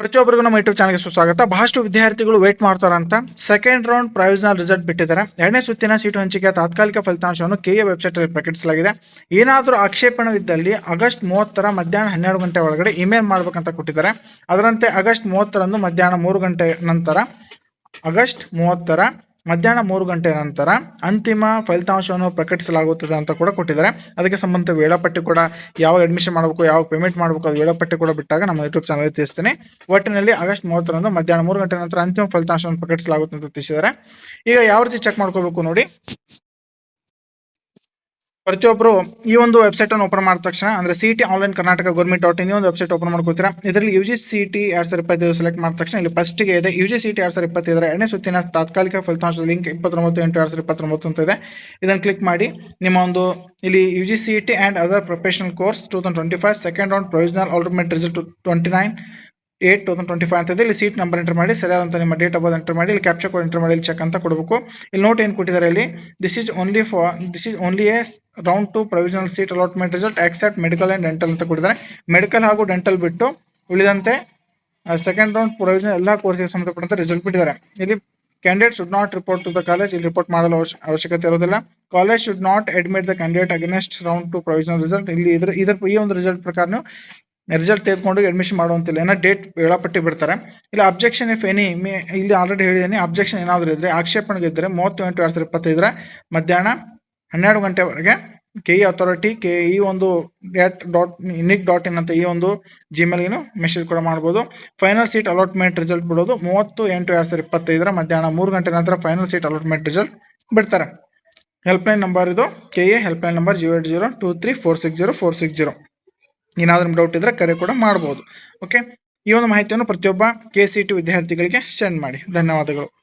ಪ್ರತಿಯೊಬ್ಬರಿಗೂ ನಮ್ಮ ಯೂಟ್ಯೂಬ್ ಚಾನಲ್ಗೆ ಸುಸ್ವಾಗತ. ಬಹಳಷ್ಟು ವಿದ್ಯಾರ್ಥಿಗಳು ವೇಟ್ ಮಾಡ್ತಾರಂತ. ಸೆಕೆಂಡ್ ರೌಂಡ್ ಪ್ರೊವಿಷನಲ್ ರಿಸಲ್ಟ್ ಬಿಟ್ಟಿದ್ದಾರೆ. ಎರಡನೇ ಸುತ್ತಿನ ಸೀಟು ಹಂಚಿಕೆ ತಾತ್ಕಾಲಿಕ ಫಲಿತಾಂಶವನ್ನು ಕೆಎ ವೆಬ್ಸೈಟ್ ಅಲ್ಲಿ ಪ್ರಕಟಿಸಲಾಗಿದೆ. ಏನಾದರೂ ಆಕ್ಷೇಪಣವಿದ್ದಲ್ಲಿ ಆಗಸ್ಟ್ ಮೂವತ್ತರ ಮಧ್ಯಾಹ್ನ ಹನ್ನೆರಡು ಗಂಟೆ ಒಳಗಡೆ ಇಮೇಲ್ ಮಾಡಬೇಕಂತ ಕೊಟ್ಟಿದ್ದಾರೆ. ಅದರಂತೆ ಆಗಸ್ಟ್ ಮೂವತ್ತರಂದು ಮಧ್ಯಾಹ್ನ ಮೂರು ಗಂಟೆ ನಂತರ ಆಗಸ್ಟ್ ಮೂವತ್ತರ ಮಧ್ಯಾಹ್ನ ಮೂರು ಗಂಟೆ ನಂತರ ಅಂತಿಮ ಫಲಿತಾಂಶವನ್ನು ಪ್ರಕಟಿಸಲಾಗುತ್ತದೆ ಅಂತ ಕೂಡ ಕೊಟ್ಟಿದ್ದಾರೆ. ಅದಕ್ಕೆ ಸಂಬಂಧ ವೇಳಾಪಟ್ಟಿ ಕೂಡ ಯಾವಾಗ ಅಡ್ಮಿಷನ್ ಮಾಡಬೇಕು ಯಾವಾಗ ಪೇಮೆಂಟ್ ಮಾಡಬೇಕು ಅದು ವೇಳಾಪಟ್ಟಿ ಕೂಡ ಬಿಟ್ಟಾಗ ನಮ್ಮ ಯೂಟ್ಯೂಬ್ ಚಾನಲ್ ತಿಳಿಸ್ತೀನಿ. ಒಟ್ಟಿನಲ್ಲಿ ಆಗಸ್ಟ್ ಮೂವತ್ತರಂದು ಮಧ್ಯಾಹ್ನ ಮೂರು ಗಂಟೆ ನಂತರ ಅಂತಿಮ ಫಲಿತಾಂಶವನ್ನು ಪ್ರಕಟಿಸಲಾಗುತ್ತೆ ಅಂತ ತಿಳಿಸಿದ್ದಾರೆ. ಈಗ ಯಾವ ರೀತಿ ಚೆಕ್ ಮಾಡ್ಕೋಬೇಕು ನೋಡಿ. ಪ್ರತಿಯೊಬ್ಬರು ಈ ಒಂದು ವೆಬ್ಸೈಟ್ ಅನ್ನು ಓಪನ್ ಮಾಡಿದ ತಕ್ಷಣ, ಅಂದ್ರೆ C T online Karnataka government dot in ಒಂದು ವೆಬ್ಸೈಟ್ ಓಪನ್ ಮಾಡ್ಕೋತೀರಾ? ಇದರಲ್ಲಿ ಯು ಜಿ ಸಿ ಟಿ ಎರಡ್ ಸಾವಿರ ಇಪ್ಪತ್ತೈದು ಸೆಲೆಕ್ಟ್ ಮಾಡಿದ ತಕ್ಷಣ ಇಲ್ಲಿ ಫಸ್ಟ್ಗೆ ಇದೆ. ಯು ಜಿ ಸಿ ಟಿ ಎರಡ್ ಸಾವಿರ ಇಪ್ಪತ್ತೈದರ ಎರಡನೇ ಸುತ್ತಿನ ತಾತ್ಕಾಲಿಕ ಫಲಿತಾಂಶದ ಲಿಂಕ್ ಇಪ್ಪತ್ತೊಂಬತ್ತು ಎಂಟು ಎರಡ್ ಸಾವಿರ ಇಪ್ಪತ್ತೊಂಬತ್ತು ಅಂತ ಇದೆ. ಇದನ್ನು ಕ್ಲಿಕ್ ಮಾಡಿ, ನಿಮ್ಮ ಒಂದು ಇಲ್ಲಿ U G C T and other professional course two thousand twenty five second round provisional alternate result twenty nine eight thousand twenty five ಅಂತ ಇಲ್ಲಿ ಸೀಟ್ ನಂಬರ್ ಎಂಟರ್ ಮಾಡಿ ಸರಿಯಾದಂಥ ನಿಮ್ಮ ಡೇಟ್ ಆಫ್ ಬರ್ತ್ ಎಂಟರ್ ಮಾಡಿ, ಇಲ್ಲಿ ಕ್ಯಾಪ್ಚರ್ ಕೋಡ್ ಎಂಟರ್ ಮಾಡಿ, ಇಲ್ಲಿ check ಅಂತ ಕೊಡಬೇಕು. ಇಲ್ಲಿ ನೋಟ್ ಏನು ಕೊಟ್ಟಿದ್ದಾರೆ ಇಲ್ಲಿ? This is only for this is only a round two provisional seat allotment result except medical and dental ಅಂತ ಕೊಟ್ಟಿದ್ದಾರೆ. ಮೆಡಿಕಲ್ ಹಾಗೂ ಡೆಂಟಲ್ ಬಿಟ್ಟು ಉಳಿದಂತೆ ಸೆಕೆಂಡ್ ರೌಂಡ್ ಪ್ರೊವಿಷನ್ ಎಲ್ಲ ಕೋರ್ಸ್ಗೆ ಸಂಬಂಧಪಟ್ಟಂತೆ ರಿಸಲ್ಟ್ ಬಿಟ್ಟಿದ್ದಾರೆ. ಇಲ್ಲಿ candidate should not report to the college ಇಲ್ಲಿ ರಿಪೋರ್ಟ್ ಮಾಡಲು ಅವಶ್ಯ- ಅವಶ್ಯಕತೆ ಇರೋದಿಲ್ಲ. College should not admit the candidate against round two provisional result ಇಲ್ಲಿ ಇದ್ರ, ಇದರ ಈ ಒಂದು ರಿಸಲ್ಟ್ ಪ್ರಕಾರ ನೀವು ರಿಸಲ್ಟ್ ತೆಗೆದುಕೊಂಡು ಅಡ್ಮಿಷನ್ ಮಾಡುವಂತಿಲ್ಲ. ಏನೋ ಡೇಟ್ ವೇಳಾಪಟ್ಟಿ ಬಿಡ್ತಾರೆ. ಇಲ್ಲ ಅಬ್ಜೆಕ್ಷನ್ ಇಫ್ ಎನಿ ಮೇ, ಇಲ್ಲಿ ಆಲ್ರೆಡಿ ಹೇಳಿದ್ದೀನಿ ಅಬ್ಜೆಕ್ಷನ್ ಏನಾದರೂ ಇದ್ದರೆ ಆಕ್ಷೇಪಣೆಗೆ ಇದ್ದರೆ ಮೂವತ್ತು ಎಂಟು ಎರಡು ಸಾವಿರದ ಇಪ್ಪತ್ತೈದರ ಮಧ್ಯಾಹ್ನ ಹನ್ನೆರಡು ಗಂಟೆವರೆಗೆ ಕೆ ಇ ಅಥಾರಿಟಿ ಕೆ ಈ ಒಂದು dot dot nic dot in ಅಂತ ಈ ಒಂದು ಜಿಮೇಲ್ಗೇನು ಮೆಸೇಜ್ ಕೂಡ ಮಾಡ್ಬೋದು. ಫೈನಲ್ ಸೀಟ್ ಅಲಾಟ್ಮೆಂಟ್ ರಿಸಲ್ಟ್ ಬಿಡೋದು ಮೂವತ್ತು ಎಂಟು ಎರಡು ಸಾವಿರದ ಇಪ್ಪತ್ತೈದರ ಮಧ್ಯಾಹ್ನ ಮೂರು ಗಂಟೆ ನಂತರ ಫೈನಲ್ ಸೀಟ್ ಅಲಾಟ್ಮೆಂಟ್ ರಿಸಲ್ಟ್ ಬಿಡ್ತಾರೆ. ಹೆಲ್ಪ್ಲೈನ್ ನಂಬರ್ ಇದು K A helpline number zero eight zero two three four six zero four six zero ಏನಾದರೂ ಡೌಟ್ ಇದ್ದರೆ ಕರೆ ಕೂಡ ಮಾಡ್ಬೋದು. ಓಕೆ ಈ ಒಂದು ಮಾಹಿತಿಯನ್ನು ಪ್ರತಿಯೊಬ್ಬ ಕೆ ಸಿ ಟಿ ವಿದ್ಯಾರ್ಥಿಗಳಿಗೆ ಸೆಂಡ್ ಮಾಡಿ. ಧನ್ಯವಾದಗಳು.